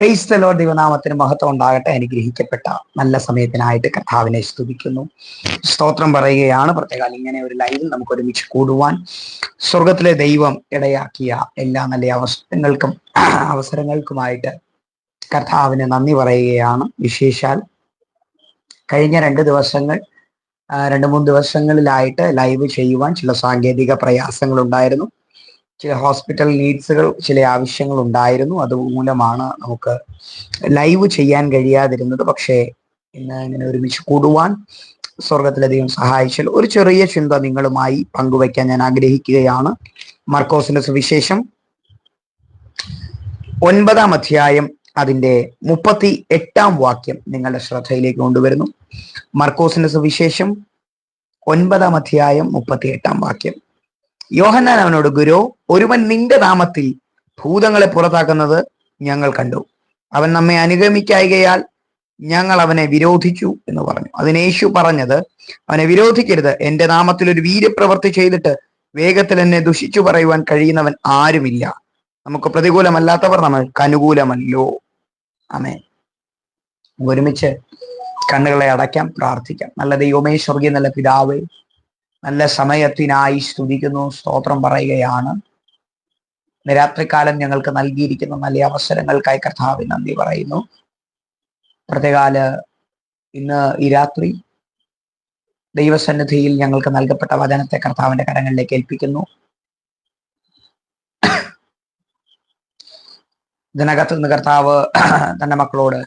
ക്രൈസ്തലോ ദൈവനാമത്തിന് മഹത്വം ഉണ്ടാകട്ടെ. അനുഗ്രഹിക്കപ്പെട്ട നല്ല സമയത്തിനായിട്ട് കർത്താവിനെ സ്തുതിക്കുന്നു. സ്തോത്രം പറയുകയാണ്. പ്രത്യേകം ഇങ്ങനെ ഒരു ലൈവിൽ നമുക്ക് ഒരുമിച്ച് കൂടുവാൻ സ്വർഗത്തിലെ ദൈവം ഇടയാക്കിയ എല്ലാ നല്ല അവസരങ്ങൾക്കും അവസരങ്ങൾക്കുമായിട്ട് കർത്താവിന് നന്ദി പറയുകയാണ്. വിശേഷാൽ കഴിഞ്ഞ രണ്ട് ദിവസങ്ങൾ രണ്ട് മൂന്ന് ദിവസങ്ങളിലായിട്ട് ലൈവ് ചെയ്യുവാൻ ചില സാങ്കേതിക പ്രയാസങ്ങൾ ഉണ്ടായിരുന്നു ചില ഹോസ്പിറ്റൽ നീഡ്സുകൾ ചില ആവശ്യങ്ങൾ ഉണ്ടായിരുന്നു. അതുമൂലമാണ് നമുക്ക് ലൈവ് ചെയ്യാൻ കഴിയാതിരുന്നത്. പക്ഷേ ഇന്ന് ഇങ്ങനെ ഒരുമിച്ച് കൂടുവാൻ സ്വർഗത്തിലധികം സഹായിച്ചാൽ ഒരു ചെറിയ ചിന്ത നിങ്ങളുമായി പങ്കുവയ്ക്കാൻ ഞാൻ ആഗ്രഹിക്കുകയാണ്. മർക്കോസിന്റെ സുവിശേഷം ഒൻപതാം അധ്യായം അതിന്റെ മുപ്പത്തി എട്ടാം വാക്യം നിങ്ങളുടെ ശ്രദ്ധയിലേക്ക് കൊണ്ടുവരുന്നു. മർക്കോസിന്റെ സുവിശേഷം ഒൻപതാം അധ്യായം മുപ്പത്തി എട്ടാം വാക്യം. യോഹന്നാൻ അവനോട് ഗുരു ഒരുവൻ നിന്റെ നാമത്തിൽ ഭൂതങ്ങളെ പുറത്താക്കുന്നത് ഞങ്ങൾ കണ്ടു. അവൻ നമ്മെ അനുഗമിക്കായികയാൽ ഞങ്ങൾ അവനെ വിരോധിച്ചു എന്ന് പറഞ്ഞു. അതിന് യേശു പറഞ്ഞത് അവനെ വിരോധിക്കരുത്. എന്റെ നാമത്തിൽ ഒരു വീര്യപ്രവൃത്തി ചെയ്തിട്ട് വേഗത്തിൽ എന്നെ ദുഷിച്ചു പറയുവാൻ കഴിയുന്നവൻ ആരുമില്ല. നമുക്ക് പ്രതികൂലമല്ലാത്തവർ നമ്മൾക്ക് അനുകൂലമല്ലോ അമേ ഒരുമിച്ച് കണ്ണുകളെ അടയ്ക്കാം പ്രാർത്ഥിക്കാം. നല്ല ദൈവമേ സ്വർഗീയ നല്ല പിതാവേ നല്ല സമയത്തിനായി സ്തുതിക്കുന്നു സ്തോത്രം പറയുകയാണ്. നിരാത്രികാലം രാത്രികാലം ഞങ്ങൾക്ക് നൽകിയിരിക്കുന്ന നല്ല അവസരങ്ങൾക്കായി കർത്താവ് നന്ദി പറയുന്നു. പ്രത്യേകാൽ ഇന്ന് ഈ രാത്രി ദൈവസന്നിധിയിൽ ഞങ്ങൾക്ക് നൽകപ്പെട്ട വചനത്തെ കർത്താവിന്റെ കരങ്ങളിലേക്ക് ഏൽപ്പിക്കുന്നു. ഇതിനകത്ത് നിന്ന് കർത്താവ് തന്റെ മക്കളോട്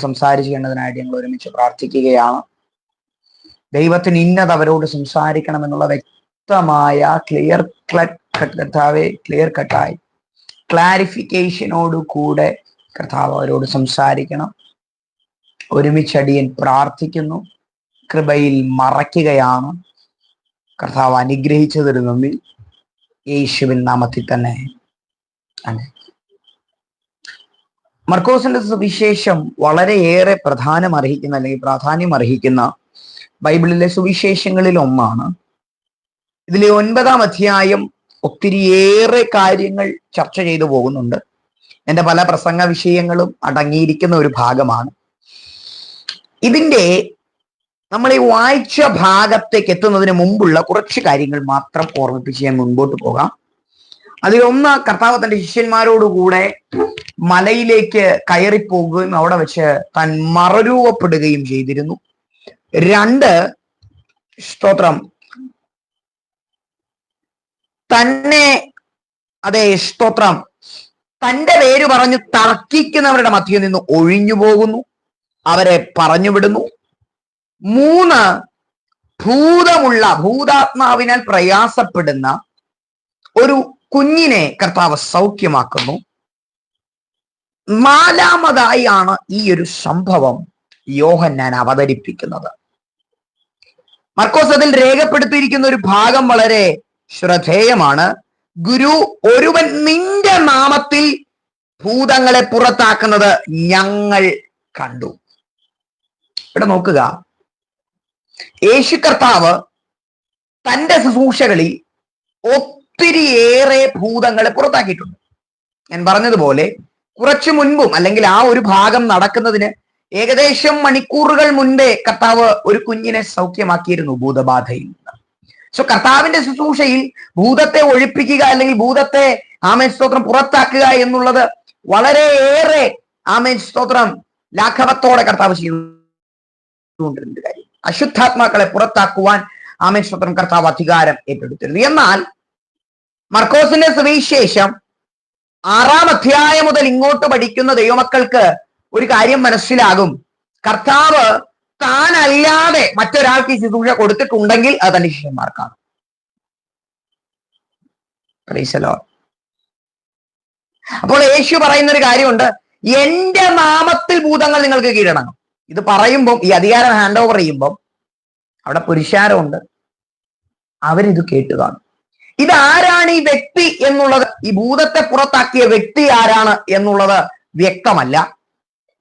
സംസാരിക്കേണ്ടതിനായിട്ട് ഞങ്ങൾ ഒരുമിച്ച് പ്രാർത്ഥിക്കുകയാണ്. ദൈവത്തിന് ഇന്നത് അവരോട് സംസാരിക്കണം എന്നുള്ള വ്യക്തമായ ക്ലിയർ കർത്താവെ ക്ലിയർ കട്ടായി ക്ലാരിഫിക്കേഷനോട് കൂടെ കർത്താവ് അവരോട് സംസാരിക്കണം. ഒരുമിച്ചടിയൻ പ്രാർത്ഥിക്കുന്നു. കൃപയിൽ മറയ്ക്കുകയാണ്. കർത്താവ് അനുഗ്രഹിച്ചതിന് നന്ദി. യേശുവിൻ നാമത്തിൽ തന്നെ. മർക്കോസിന്റെ സുവിശേഷം വളരെയേറെ പ്രധാനം അർഹിക്കുന്ന അല്ലെങ്കിൽ പ്രാധാന്യം അർഹിക്കുന്ന ബൈബിളിലെ സുവിശേഷങ്ങളിൽ ഒന്നാണ്. ഇതിലെ ഒൻപതാം അധ്യായം ഒത്തിരിയേറെ കാര്യങ്ങൾ ചർച്ച ചെയ്തു പോകുന്നുണ്ട്. എന്റെ പല പ്രസംഗ വിഷയങ്ങളും അടങ്ങിയിരിക്കുന്ന ഒരു ഭാഗമാണ്. ഇതിന്റെ നമ്മൾ ഈ വായിച്ച ഭാഗത്തേക്ക് എത്തുന്നതിന് മുമ്പുള്ള കുറച്ച് കാര്യങ്ങൾ മാത്രം ഓർമ്മിപ്പിച്ച് ഞാൻ മുൻപോട്ട് പോകാം. അതിലൊന്ന് കർത്താവ് തന്റെ ശിഷ്യന്മാരോടുകൂടെ മലയിലേക്ക് കയറിപ്പോകുകയും അവിടെ വെച്ച് താൻ മറരൂപപ്പെടുകയും ചെയ്തിരുന്നു. രണ്ട് സ്തോത്രം. തന്നെ അതെ സ്തോത്രം. തന്റെ പേര് പറഞ്ഞു തർക്കിക്കുന്നവരുടെ മധ്യയിൽ നിന്ന് ഒഴിഞ്ഞു പോകുന്നു. അവരെ പറഞ്ഞു വിടുന്നു. മൂന്ന് ഭൂതമുള്ള ഭൂതാത്മാവിനാൽ പ്രയാസപ്പെടുന്ന ഒരു കുഞ്ഞിനെ കർത്താവ് സൗഖ്യമാക്കുന്നു. നാലാമതായി ആണ് ഈ ഒരു സംഭവം. യോഹന്നാൻ അവതരിപ്പിക്കുന്നത്. മർക്കോസ് അതിൽ രേഖപ്പെടുത്തിയിരിക്കുന്ന ഒരു ഭാഗം വളരെ ശ്രദ്ധേയമാണ്. ഗുരു ഒരുവൻ നിന്റെ നാമത്തിൽ ഭൂതങ്ങളെ പുറത്താക്കുന്നത് ഞങ്ങൾ കണ്ടു. ഇവിടെ നോക്കുക. യേശു കർത്താവ് തന്റെ ശുശ്രൂഷകളിൽ ഒത്തിരിയേറെ ഭൂതങ്ങളെ പുറത്താക്കിയിട്ടുണ്ട്. ഞാൻ പറഞ്ഞതുപോലെ കുറച്ചു മുൻപും അല്ലെങ്കിൽ ആ ഒരു ഭാഗം നടക്കുന്നതിന് ഏകദേശം മണിക്കൂറുകൾ മുൻപേ കർത്താവ് ഒരു കുഞ്ഞിനെ സൗഖ്യമാക്കിയിരുന്നു ഭൂതബാധയിൽ നിന്ന്. സോ കർത്താവിന്റെ ശുശ്രൂഷയിൽ ഭൂതത്തെ ഒഴിപ്പിക്കുക അല്ലെങ്കിൽ ഭൂതത്തെ ആമേൻ സ്തോത്രം പുറത്താക്കുക എന്നുള്ളത് വളരെയേറെ ആമേൻ സ്തോത്രം ലാഘവത്തോടെ കർത്താവ് ചെയ്തുകൊണ്ടിരുന്ന കാര്യം. അശുദ്ധാത്മാക്കളെ പുറത്താക്കുവാൻ ആമേൻ സ്തോത്രം കർത്താവ് അധികാരം ഏറ്റെടുത്തിരുന്നു. എന്നാൽ മർക്കോസിന്റെ സുവിശേഷം ആറാം അധ്യായം മുതൽ ഇങ്ങോട്ട് പഠിക്കുന്ന ദൈവമക്കൾക്ക് ഒരു കാര്യം മനസ്സിലാകും. കർത്താവ് താനല്ലാതെ മറ്റൊരാൾക്ക് ഈ ശുശ്രൂഷ കൊടുത്തിട്ടുണ്ടെങ്കിൽ അത് തന്റെ ശിഷ്യന്മാർക്കാണ്. അപ്പോൾ യേശു പറയുന്ന ഒരു കാര്യമുണ്ട്. എന്റെ നാമത്തിൽ ഭൂതങ്ങൾ നിങ്ങൾക്ക് കീഴടങ്ങും. ഇത് പറയുമ്പം ഈ അധികാരം ഹാൻഡ് ഓവർ ചെയ്യുമ്പം അവിടെ പുരുഷാരമുണ്ട്. അവരിത് കേട്ട് കാണും. ഇതാരാണ് ഈ വ്യക്തി എന്നുള്ളത്? ഈ ഭൂതത്തെ പുറത്താക്കിയ വ്യക്തി ആരാണ് എന്നുള്ളത് വ്യക്തമല്ല.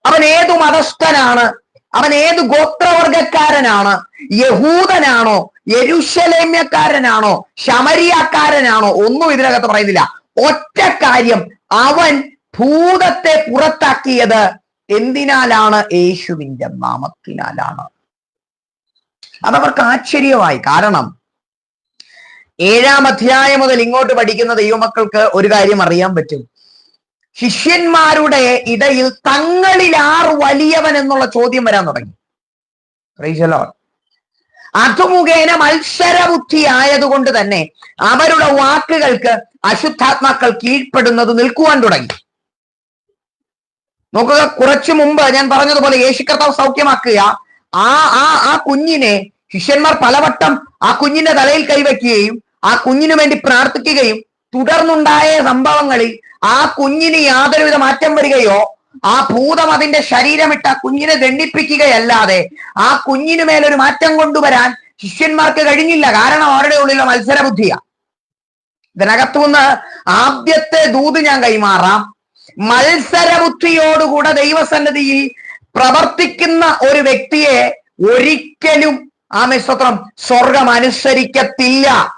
അവൻ ഏതു മതസ്ഥനാണ്? അവൻ ഏത് ഗോത്രവർഗക്കാരനാണ് യഹൂദനാണോ? യരുഷലേമ്യക്കാരനാണോ ശമരിയാക്കാരനാണോ? ഒന്നും ഇതിനകത്ത് പറയുന്നില്ല. ഒറ്റ കാര്യം അവൻ ഭൂതത്തെ പുറത്താക്കിയത് എന്തിനാലാണ്? യേശുവിന്റെ നാമത്തിനാലാണ്. അതവർക്ക് ആശ്ചര്യമായി. കാരണം ഏഴാം അധ്യായം മുതൽ ഇങ്ങോട്ട് പഠിക്കുന്ന ദൈവമക്കൾക്ക് ഒരു കാര്യം അറിയാൻ പറ്റും. ശിഷ്യന്മാരുടെ ഇടയിൽ തങ്ങളിൽ ആർ വലിയവൻ എന്നുള്ള ചോദ്യം വരാൻ തുടങ്ങി. Praise അതുമുഖേന മത്സരബുദ്ധി ആയതുകൊണ്ട് തന്നെ അവരുടെ വാക്കുകൾക്ക് അശുദ്ധാത്മാക്കൾ കീഴ്പ്പെടുന്നത് നിൽക്കുവാൻ തുടങ്ങി. നോക്കുക കുറച്ചു മുമ്പ് ഞാൻ പറഞ്ഞതുപോലെ യേശു കർത്താവ് സൗഖ്യമാക്കുക. ആ ആ ആ കുഞ്ഞിനെ ശിഷ്യന്മാർ പലവട്ടം ആ കുഞ്ഞിന്റെ തലയിൽ കൈവയ്ക്കുകയും ആ കുഞ്ഞിനു വേണ്ടി പ്രാർത്ഥിക്കുകയും തുടർന്നുണ്ടായ സംഭവങ്ങളിൽ ആ കുഞ്ഞിന് യാതൊരുവിധ മാറ്റം വരികയോ ആ ഭൂതം അതിന്റെ ശരീരമിട്ട് ആ കുഞ്ഞിനെ ദണ്ഡിപ്പിക്കുകയല്ലാതെ ആ കുഞ്ഞിനു മേലൊരു മാറ്റം കൊണ്ടുവരാൻ ശിഷ്യന്മാർക്ക് കഴിഞ്ഞില്ല. കാരണം അവരുടെ ഉള്ളിലെ മത്സരബുദ്ധിയാ. ഇതിനകത്തുനിന്ന് ആദ്യത്തെ ദൂത് ഞാൻ കൈമാറാം. മത്സരബുദ്ധിയോടുകൂടെ ദൈവസന്നിധിയിൽ പ്രവർത്തിക്കുന്ന ഒരു വ്യക്തിയെ ഒരിക്കലും ആമേ സ്തോത്രം സ്വർഗം അനുസരിക്കത്തില്ല.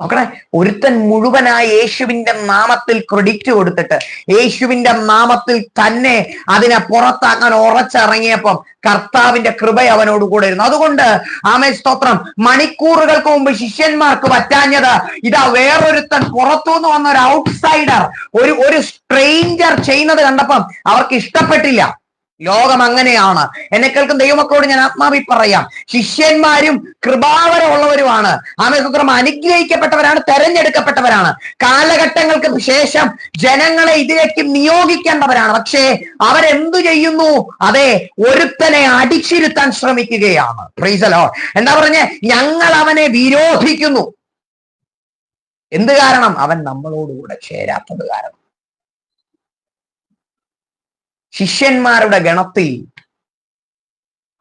നോക്കണേ ഒരുത്തൻ മുഴുവനായി യേശുവിന്റെ നാമത്തിൽ ക്രെഡിറ്റ് കൊടുത്തിട്ട് യേശുവിന്റെ നാമത്തിൽ തന്നെ അതിനെ പുറത്താക്കാൻ ഉറച്ചിറങ്ങിയപ്പം കർത്താവിന്റെ കൃപ അവനോട് കൂടെ ഇരുന്നു. അതുകൊണ്ട് ആമേ സ്തോത്രം. മണിക്കൂറുകൾക്ക് മുമ്പ് ശിഷ്യന്മാർക്ക് പറ്റാഞ്ഞത് ഇതാ വേറൊരുത്തൻ പുറത്തുനിന്ന് വന്ന ഒരു ഔട്ട്സൈഡർ ഒരു ഒരു സ്ട്രെയിഞ്ചർ ചെയ്യുന്നത് കണ്ടപ്പം അവർക്ക് ഇഷ്ടപ്പെട്ടില്ല. ലോകം അങ്ങനെയാണ് എന്നെ കേൾക്കുന്ന ദൈവമക്കളോട് ഞാൻ ആത്മാവി പറയാം. ശിഷ്യന്മാരും കൃപാവരമുള്ളവരുമാണ്. ആമേസ്വത്രം അനുഗ്രഹിക്കപ്പെട്ടവരാണ് തെരഞ്ഞെടുക്കപ്പെട്ടവരാണ്. കാലഘട്ടങ്ങൾക്ക് ശേഷം ജനങ്ങളെ ഇതിലേക്ക് നിയോഗിക്കേണ്ടവരാണ്. പക്ഷേ അവരെന്തു ചെയ്യുന്നു? അതെ ഒരുത്തനെ അടിച്ചിരുത്താൻ ശ്രമിക്കുകയാണ്. പ്രീസലോ എന്താ പറഞ്ഞ? ഞങ്ങൾ അവനെ വിരോധിക്കുന്നു. എന്ത് കാരണം? അവൻ നമ്മളോടുകൂടെ ചേരാത്തത് കാരണം. ശിഷ്യന്മാരുടെ ഗണത്തിൽ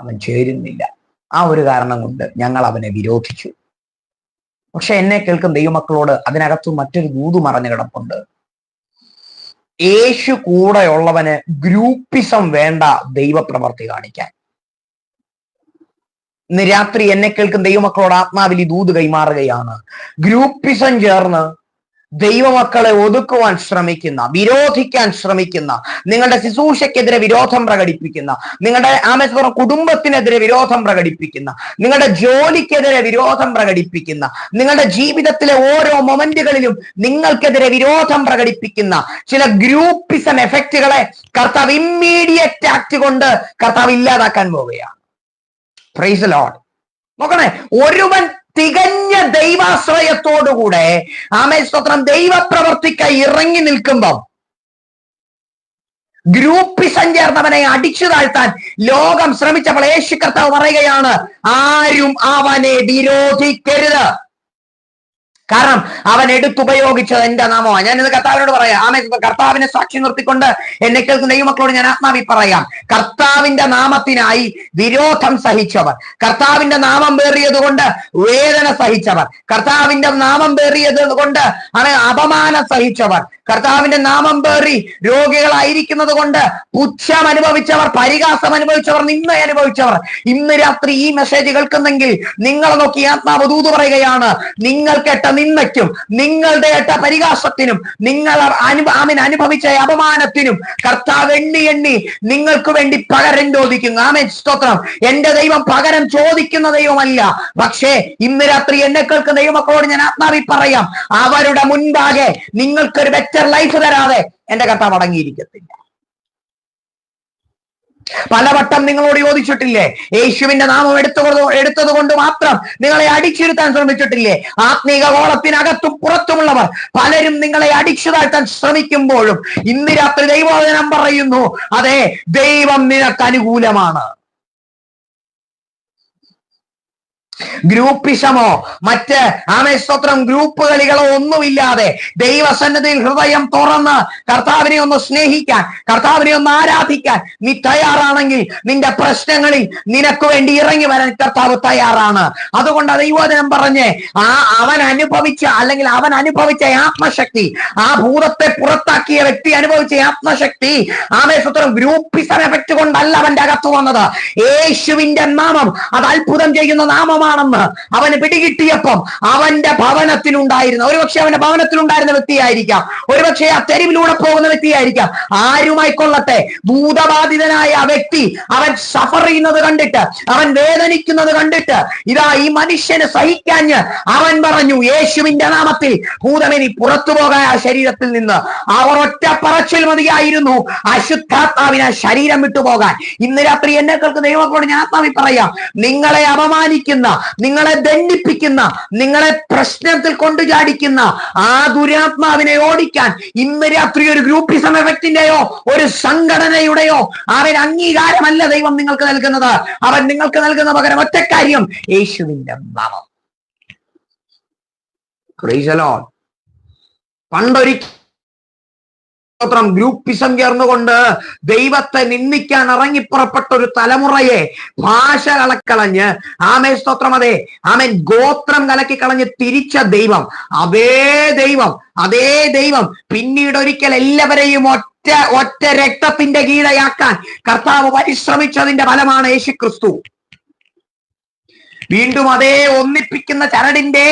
അവൻ ചേരുന്നില്ല. ആ ഒരു കാരണം കൊണ്ട് ഞങ്ങൾ അവനെ വിരോധിച്ചു. പക്ഷെ എന്നെ കേൾക്കും ദൈവമക്കളോട് അതിനകത്ത് മറ്റൊരു ദൂതു മറഞ്ഞു കിടപ്പുണ്ട്. യേശു കൂടെയുള്ളവന് ഗ്രൂപ്പിസം വേണ്ട ദൈവപ്രവർത്തി കാണിക്കാൻ. ഇന്ന് രാത്രി എന്നെ കേൾക്കും ദൈവമക്കളോട് ആത്മാവിലി ദൂത് കൈമാറുകയാണ്. ഗ്രൂപ്പിസം ചേർന്ന് ദൈവമക്കളെ ഒതുക്കുവാൻ ശ്രമിക്കുന്ന വിരോധിക്കാൻ ശ്രമിക്കുന്ന നിങ്ങളുടെ ശുശ്രൂഷയ്ക്കെതിരെ വിരോധം പ്രകടിപ്പിക്കുന്ന നിങ്ങളുടെ ആമേശ്വരം കുടുംബത്തിനെതിരെ വിരോധം പ്രകടിപ്പിക്കുന്ന നിങ്ങളുടെ ജോലിക്കെതിരെ വിരോധം പ്രകടിപ്പിക്കുന്ന നിങ്ങളുടെ ജീവിതത്തിലെ ഓരോ മൊമെന്റുകളിലും നിങ്ങൾക്കെതിരെ വിരോധം പ്രകടിപ്പിക്കുന്ന ചില ഗ്രൂപ്പിസം എഫക്റ്റുകളെ കർത്താവ് ഇമ്മീഡിയറ്റ് ആക്ട് കൊണ്ട് കർത്താവ് ഇല്ലാതാക്കാൻ പോവുകയാണ്. പ്രൈസ് നോക്കണേ ഒരുവൻ തികഞ്ഞ ദൈവാശ്രയത്തോടുകൂടെ ആമേ സ്തോത്രം ദൈവപ്രവർത്തിക്ക ഇറങ്ങി നിൽക്കുമ്പം ഗ്രൂപ്പിസം ചേർന്നവനെ അടിച്ചു താഴ്ത്താൻ ലോകം ശ്രമിച്ചപ്പോൾ യേശു കർത്താവ് പറയുകയാണ് ആരും അവനെ വിരോധിക്കരുത്. കാരണം അവൻ എടുത്തുപയോഗിച്ചത് എന്റെ നാമമാണ്. ഞാൻ ഇത് കർത്താവിനോട് പറയാം. ആമേ കർത്താവിനെ സാക്ഷി നിർത്തിക്കൊണ്ട് എന്നെ കേൾക്കുന്ന ദൈവമക്കളോട് ഞാൻ ആത്മാവി പറയാം. കർത്താവിന്റെ നാമത്തിനായി വിരോധം സഹിച്ചവർ. കർത്താവിന്റെ നാമം പേറിയത് കൊണ്ട് വേദന സഹിച്ചവർ. കർത്താവിന്റെ നാമം പേറിയത് കൊണ്ട് ആണ് അപമാനം സഹിച്ചവർ. കർത്താവിന്റെ നാമം പേറി രോഗികളായിരിക്കുന്നത് കൊണ്ട് പുച്ഛം അനുഭവിച്ചവർ പരിഹാസം അനുഭവിച്ചവർ നിന്ന അനുഭവിച്ചവർ. ഇന്ന് രാത്രി ഈ മെസ്സേജ് കേൾക്കുന്നെങ്കിൽ നിങ്ങളെ നോക്കി ആത്മാവ് ദൂത് പറയുകയാണ് നിങ്ങൾ കേട്ട നിന്നയ്ക്കും നിങ്ങളുടെ ഏട്ട പരിഹാസത്തിനും നിങ്ങൾ അനുഭ ആമിൻ അനുഭവിച്ച അപമാനത്തിനും കർത്താവ് എണ്ണി എണ്ണി നിങ്ങൾക്ക് വേണ്ടി പകരം ചോദിക്കുന്നു. ആമേ സ്തോത്രം. എന്റെ ദൈവം പകരം ചോദിക്കുന്ന ദൈവമല്ല. പക്ഷേ ഇന്ന് രാത്രി എന്നെ കേൾക്കുന്ന ദൈവമക്കളോട് ഞാൻ ആത്മാവി പറയാം അവരുടെ മുൻപാകെ നിങ്ങൾക്കൊരു ബെറ്റർ ലൈഫ് തരാതെ എന്റെ കർത്താവ് അടങ്ങിയിരിക്കത്തില്ല. പലവട്ടം നിങ്ങളോട് ചോദിച്ചിട്ടില്ലേ യേശുവിന്റെ നാമം എടുത്തു എടുത്തത് കൊണ്ട് മാത്രം നിങ്ങളെ അടിച്ചിരുത്താൻ ശ്രമിച്ചിട്ടില്ലേ? ആത്മീക ഗോളത്തിനകത്തും പുറത്തുമുള്ളവർ പലരും നിങ്ങളെ അടിച്ചു താഴ്ത്താൻ ശ്രമിക്കുമ്പോഴും ഇന്ന് രാത്രി ദൈവവചനം പറയുന്നു അതെ ദൈവം നിനക്ക് അനുകൂലമാണ്. ഗ്രൂപ്പിസമോ മറ്റ് ആമേസ്തോത്രം ഗ്രൂപ്പ് കളികളോ ഒന്നുമില്ലാതെ ദൈവസന്നദ്ധിയിൽ ഹൃദയം തുറന്ന് കർത്താവിനെ ഒന്ന് സ്നേഹിക്കാൻ കർത്താവിനെ ഒന്ന് ആരാധിക്കാൻ നീ തയ്യാറാണെങ്കിൽ നിന്റെ പ്രശ്നങ്ങളിൽ നിനക്ക് വേണ്ടി ഇറങ്ങി വരാൻ കർത്താവ് തയ്യാറാണ്. അതുകൊണ്ട് ദൈവോദനം പറഞ്ഞ് ആ അവൻ അനുഭവിച്ച അല്ലെങ്കിൽ അവൻ അനുഭവിച്ച ആത്മശക്തി ആ ഭൂതത്തെ പുറത്താക്കിയ വ്യക്തി അനുഭവിച്ച ആത്മശക്തി ആമേസ്വത്രം ഗ്രൂപ്പിസമെ പറ്റുകൊണ്ടല്ല കൊണ്ടല്ല അവന്റെ അകത്ത് വന്നത്. യേശുവിന്റെ നാമം അത് അത്ഭുതം ചെയ്യുന്ന നാമമാണ് ദൈവമാണെന്ന് അവന് പിടികിട്ടിയപ്പം അവന്റെ ഭവനത്തിലുണ്ടായിരുന്ന ഒരുപക്ഷെ അവന്റെ ഭവനത്തിലുണ്ടായിരുന്ന വ്യക്തിയായിരിക്കാം. ഒരുപക്ഷെ ആ തെരുവിലൂടെ പോകുന്ന വ്യക്തിയായിരിക്കാം. ആരുമായി കൊള്ളട്ടെ? ഭൂതബാധിതനായ ആ വ്യക്തി അവൻ സഫർ ചെയ്യുന്നത് കണ്ടിട്ട് അവൻ വേദനിക്കുന്നത് കണ്ടിട്ട് ഇതാ ഈ മനുഷ്യന് സഹിക്കാഞ്ഞ് അവൻ പറഞ്ഞു യേശുവിന്റെ നാമത്തിൽ ഭൂതമിനി പുറത്തു പോകാൻ ആ ശരീരത്തിൽ നിന്ന്. അവർ ഒറ്റ പറച്ചിൽ മതിയായിരുന്നു. അശുദ്ധാത്മാവിനെ ശരീരം വിട്ടുപോകാൻ. ഇന്ന് രാത്രി എന്നെ കേൾക്കുന്ന ദൈവത്തോട് ഞാൻ ആത്മാവി പറയാം. നിങ്ങളെ അപമാനിക്കുന്ന നിങ്ങളെ ദണ്ഡിപ്പിക്കുന്ന നിങ്ങളെ പ്രശ്നത്തിൽ കൊണ്ടു ചാടിക്കുന്ന ആ ദുരാത്മാവിനെ ഓടിക്കാൻ ഇന്ന് രാത്രി ഒരു ഗ്രൂപ്പിസം എഫക്റ്റിന്റെയോ ഒരു സംഘടനയുടെയോ അവൻ അംഗീകാരമല്ല ദൈവം നിങ്ങൾക്ക് നൽകുന്നത് അവൻ നിങ്ങൾക്ക് നൽകുന്ന പകരം ഒറ്റ കാര്യം യേശുവിന്റെ Lord. പണ്ടൊരിക്കൽ സ്തോത്രം ഗ്രൂപ്പിസം ചേർന്നുകൊണ്ട് ദൈവത്തെ നിന്ദിക്കാൻ ഇറങ്ങിപ്പുറപ്പെട്ട ഒരു തലമുറയെ ഭാഷ കളക്കളഞ്ഞ് ആമേ സ്തോത്രം അതെ ആമേൻ ഗോത്രം കലക്കി കളഞ്ഞ് തിരിച്ച ദൈവം അതേ ദൈവം അതേ ദൈവം പിന്നീട് ഒരിക്കൽ എല്ലാവരെയും ഒറ്റ ഒറ്റ രക്തത്തിന്റെ കീഴയാക്കാൻ കർത്താവ് പരിശ്രമിച്ചതിന്റെ ഫലമാണ് യേശു ക്രിസ്തു വീണ്ടും അതേ ഒന്നിപ്പിക്കുന്ന ചരടിന്റെ.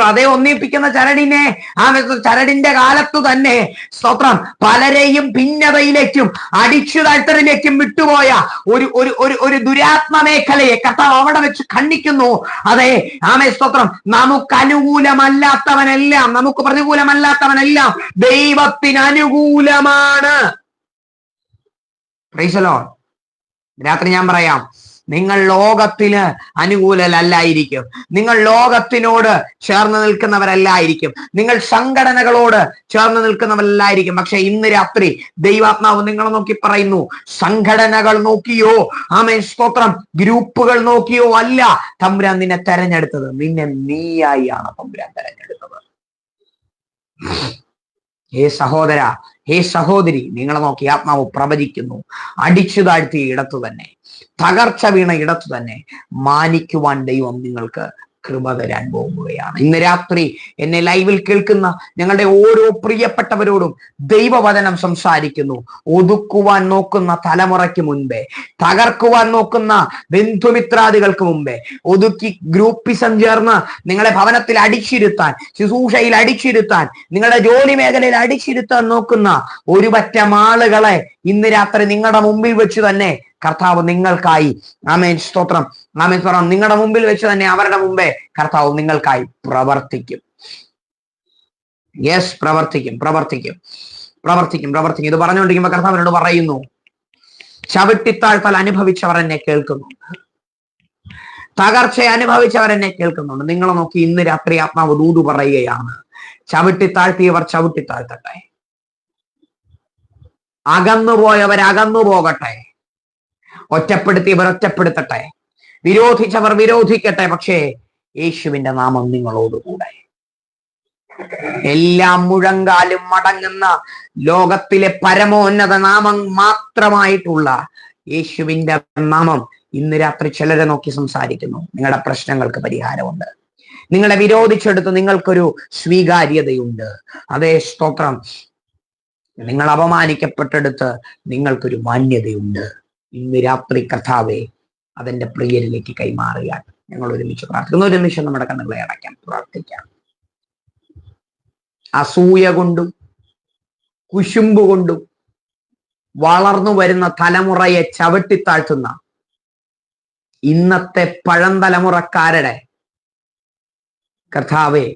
അതേ ഒന്നിപ്പിക്കുന്ന ചരടിനെ. ആ ചരടിന്റെ കാലത്തു തന്നെ സ്തോത്രം പലരെയും ഭിന്നതയിലേക്കും അടിച്ചു വിട്ടുപോയ ഒരു ഒരു ഒരു ഒരു ദുരാത്മ മേഖലയെ കർത്താവ് അവിടെ വെച്ച് ഖണ്ഡിക്കുന്നു. അതെ ആമേ സ്തോത്രം. നമുക്ക് അനുകൂലമല്ലാത്തവനെല്ലാം നമുക്ക് പ്രതികൂലമല്ലാത്തവനെല്ലാം ദൈവത്തിന് അനുകൂലമാണ്. രാത്രി ഞാൻ പറയാം. നിങ്ങൾ ലോകത്തിന് അനുകൂലല്ലായിരിക്കും നിങ്ങൾ ലോകത്തിനോട് ചേർന്ന് നിൽക്കുന്നവരല്ലായിരിക്കും. നിങ്ങൾ സംഘടനകളോട് ചേർന്ന് നിൽക്കുന്നവരല്ലായിരിക്കും. പക്ഷെ ഇന്ന് രാത്രി ദൈവാത്മാവ് നിങ്ങളെ നോക്കി പറയുന്നു സംഘടനകൾ നോക്കിയോ ആമേ സ്തോത്രം ഗ്രൂപ്പുകൾ നോക്കിയോ അല്ല തമ്പുരാൻ നിന്നെ തെരഞ്ഞെടുത്തത്. നിന്നെ നീയായി ആണ് തമ്പുരാൻ തെരഞ്ഞെടുത്തത്. ഏ സഹോദര ഹേ സഹോദരി നിങ്ങളെ നോക്കി ആത്മാവ് പ്രവചിക്കുന്നു. അടിച്ചു താഴ്ത്തിയ ഇടത്തു തന്നെ തകർച്ച വീണ ഇടത്തു തന്നെ മാനിക്കുവാൻ ദൈവം നിങ്ങൾക്ക് കൃപ തരാൻ പോകുകയാണ്. ഇന്ന് രാത്രി എന്നെ ലൈവിൽ കേൾക്കുന്ന ഞങ്ങളുടെ ഓരോ പ്രിയപ്പെട്ടവരോടും ദൈവവചനം സംസാരിക്കുന്നു. ഒതുക്കുവാൻ നോക്കുന്ന തലമുറയ്ക്ക് മുൻപേ തകർക്കുവാൻ നോക്കുന്ന ബന്ധുമിത്രാദികൾക്ക് മുമ്പേ ഒതുക്കി ഗ്രൂപ്പിസം ചേർന്ന് നിങ്ങളെ ഭവനത്തിൽ അടിച്ചിരുത്താൻ ശുശ്രൂഷയിൽ അടിച്ചിരുത്താൻ നിങ്ങളുടെ ജോലി മേഖലയിൽ അടിച്ചിരുത്താൻ നോക്കുന്ന ഒരു പറ്റം ആളുകളെ ഇന്ന് രാത്രി നിങ്ങളുടെ മുമ്പിൽ വെച്ച് തന്നെ കർത്താവ് നിങ്ങൾക്കായി. ആമേൻ. സ്തോത്രം. ആമേൻ. സ്തോത്രം. നിങ്ങളുടെ മുമ്പിൽ വെച്ച് തന്നെ അവരുടെ മുമ്പേ കർത്താവ് നിങ്ങൾക്കായി പ്രവർത്തിക്കും. യെസ് പ്രവർത്തിക്കും. പ്രവർത്തിക്കും. പ്രവർത്തിക്കും. പ്രവർത്തിക്കും. ഇത് പറഞ്ഞുകൊണ്ടിരിക്കുമ്പോ കർത്താവിനോട് പറയുന്നു ചവിട്ടിത്താഴ്ത്തൽ അനുഭവിച്ചവർ എന്നെ കേൾക്കുന്നുണ്ട്. തകർച്ച അനുഭവിച്ചവർ എന്നെ കേൾക്കുന്നുണ്ട്. നിങ്ങളെ നോക്കി ഇന്ന് രാത്രി ആത്മാവ് ദൂതു പറയുകയാണ്. ചവിട്ടിത്താഴ്ത്തിയവർ ചവിട്ടിത്താഴ്ത്തട്ടെ. അകന്നുപോയവർ അകന്നു പോകട്ടെ ഒറ്റപ്പെടുത്തിയവർ ഒറ്റപ്പെടുത്തട്ടെ. വിരോധിച്ചവർ വിരോധിക്കട്ടെ പക്ഷേ യേശുവിന്റെ നാമം നിങ്ങളോടുകൂടെ എല്ലാം മുഴങ്കാലും മടങ്ങുന്ന ലോകത്തിലെ പരമോന്നത നാമം മാത്രമായിട്ടുള്ള യേശുവിന്റെ നാമം ഇന്ന് രാത്രി ചിലരെ നോക്കി സംസാരിക്കുന്നു. നിങ്ങളുടെ പ്രശ്നങ്ങൾക്ക് പരിഹാരമുണ്ട്. നിങ്ങളെ വിരോധിച്ചെടുത്ത് നിങ്ങൾക്കൊരു സ്വീകാര്യതയുണ്ട്. അതേ സ്തോത്രം. നിങ്ങൾ അപമാനിക്കപ്പെട്ടെടുത്ത് നിങ്ങൾക്കൊരു മാന്യതയുണ്ട്. ഇന്ന് രാത്രി കഥാവെ അതെന്റെ പ്രിയരിലേക്ക് കൈമാറുകയാണ്. ഞങ്ങൾ ഒരുമിച്ച് പ്രാർത്ഥിക്കുന്നു. ഒരു നിമിഷം നമ്മുടെ കണ്ണുകളെ അടയ്ക്കാൻ പ്രാർത്ഥിക്കാം. അസൂയ കൊണ്ടും കുശുമ്പ് കൊണ്ടും വളർന്നു വരുന്ന തലമുറയെ ചവിട്ടിത്താഴ്ത്തുന്ന ഇന്നത്തെ പഴന്തലമുറക്കാരുടെ കർത്താവെ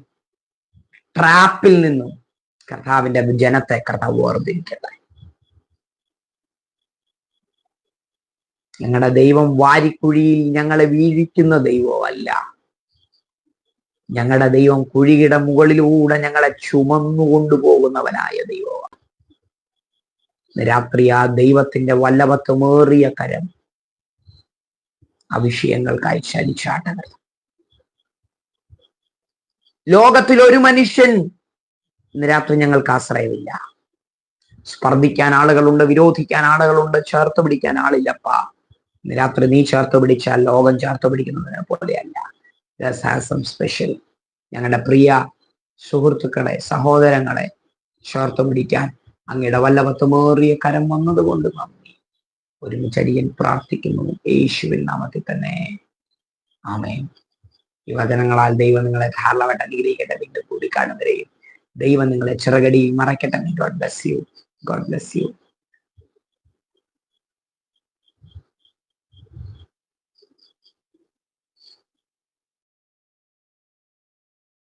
ട്രാപ്പിൽ നിന്നും കർത്താവിന്റെ ജനത്തെ കർത്താവ് വേർതിരിക്കട്ടെ. ഞങ്ങളുടെ ദൈവം വാരിക്കുഴിയിൽ ഞങ്ങളെ വീഴിക്കുന്ന ദൈവമല്ല. ഞങ്ങളുടെ ദൈവം കുഴിയുടെ മുകളിലൂടെ ഞങ്ങളെ ചുമന്നു കൊണ്ടുപോകുന്നവനായ ദൈവമാണ്. രാത്രി ആ ദൈവത്തിന്റെ വല്ലഭത്വമേറിയ കരം ആ വിഷയങ്ങൾക്കായി ചലിച്ചാട്ടകൾ ലോകത്തിൽ ഒരു മനുഷ്യൻ ഇന്ന് രാത്രി ഞങ്ങൾക്ക് ആശ്രയമില്ല. സ്പർദ്ധിക്കാൻ ആളുകളുണ്ട് വിരോധിക്കാൻ ആളുകളുണ്ട് ചേർത്ത് പിടിക്കാൻ ആളില്ലപ്പാ. രാത്രി നീ ചേർത്ത് പിടിച്ചാൽ ലോകം ചേർത്ത് പിടിക്കുന്നതിനെ പോലെയല്ല. സ്പെഷ്യൽ ഞങ്ങളുടെ പ്രിയ സുഹൃത്തുക്കളെ സഹോദരങ്ങളെ ചേർത്ത് പിടിക്കാൻ അങ്ങയുടെ വല്ലഭത്വമേറിയ കരം വന്നതുകൊണ്ട് നന്ദി. ഒരുമിച്ചടിയൻ പ്രാർത്ഥിക്കുന്നു. യേശുവിൻ നാമത്തിൽ തന്നെ. ആമേ ഈ ദൈവം നിങ്ങളെ ധാരാളമായിട്ട് അനുഗ്രഹിക്കട്ടെ. വീണ്ടും കൂടി കാണുന്നവരെയും ദൈവം നിങ്ങളെ ചിറകടി മറക്കട്ടെ God bless you God bless you